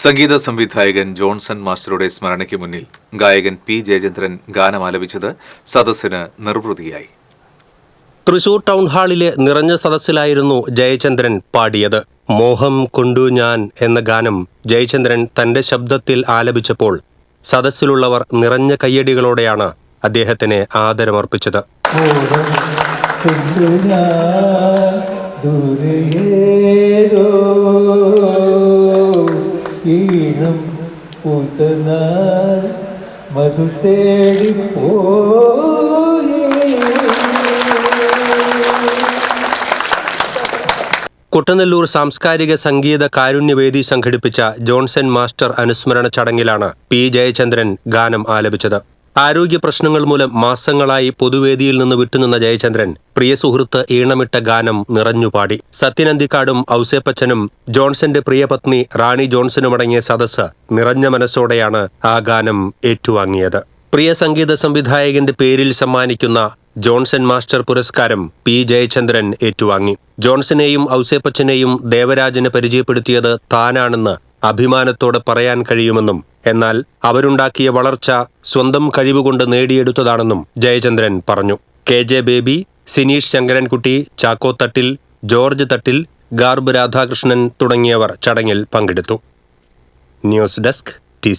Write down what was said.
സംഗീത സംവിധായകൻ ജോൺസൺ മാസ്റ്ററുടെ സ്മരണയ്ക്ക് മുന്നിൽ ഗായകൻ പി ജയചന്ദ്രൻ ഗാനമാലപിച്ചത് സദസ്സിന് നിർവൃതിയായി. തൃശൂർ ടൗൺ ഹാളിലെ നിറഞ്ഞ സദസ്സിലായിരുന്നു ജയചന്ദ്രൻ പാടിയത്. മോഹം കൊണ്ടു ഞാൻ എന്ന ഗാനം ജയചന്ദ്രൻ തന്റെ ശബ്ദത്തിൽ ആലപിച്ചപ്പോൾ സദസ്സിലുള്ളവർ നിറഞ്ഞ കയ്യടികളോടെയാണ് അദ്ദേഹത്തിന് ആദരമർപ്പിച്ചത്. ദൂരേതോ ഈണം പൂത്തനാൾ മധു തേടി പോയി. കുട്ടനെല്ലൂർ സാംസ്കാരിക സംഗീത കാരുണ്യവേദി സംഘടിപ്പിച്ച ജോൺസൺ മാസ്റ്റർ അനുസ്മരണ ചടങ്ങിലാണ് പി ജയചന്ദ്രൻ ഗാനം ആലപിച്ചത്. ആരോഗ്യ പ്രശ്നങ്ങൾ മൂലം മാസങ്ങളായി പൊതുവേദിയിൽ നിന്ന് വിട്ടുനിന്ന ജയചന്ദ്രൻ പ്രിയ സുഹൃത്ത് ഈണമിട്ട ഗാനം നിറഞ്ഞുപാടി സത്യനന്ദിക്കാടും ഔസേപ്പച്ചനും ജോൺസന്റെ പ്രിയപത്നി റാണി ജോൺസനുമടങ്ങിയ സദസ്സ് നിറഞ്ഞ മനസ്സോടെയാണ് ആ ഗാനം ഏറ്റുവാങ്ങിയത്. പ്രിയ സംഗീത സംവിധായകന്റെ പേരിൽ സമ്മാനിക്കുന്ന ജോൺസൺ മാസ്റ്റർ പുരസ്കാരം പി ജയചന്ദ്രൻ ഏറ്റുവാങ്ങി. ജോൺസനെയും ഔസേപ്പച്ചനെയും ദേവരാജന് പരിചയപ്പെടുത്തിയത് താനാണെന്ന് അഭിമാനത്തോടെ പറയാൻ കഴിയുമെന്നും എന്നാൽ അവരുണ്ടാക്കിയ വളർച്ച സ്വന്തം കഴിവുകൊണ്ട് നേടിയെടുത്തതാണെന്നും ജയചന്ദ്രൻ പറഞ്ഞു. K J Baby Sineesh Sankarankutty Chacko Thattil George Thattil garb Radhakrishnan തുടങ്ങിയവർ ചടങ്ങിൽ പങ്കെടുത്തു. News desk T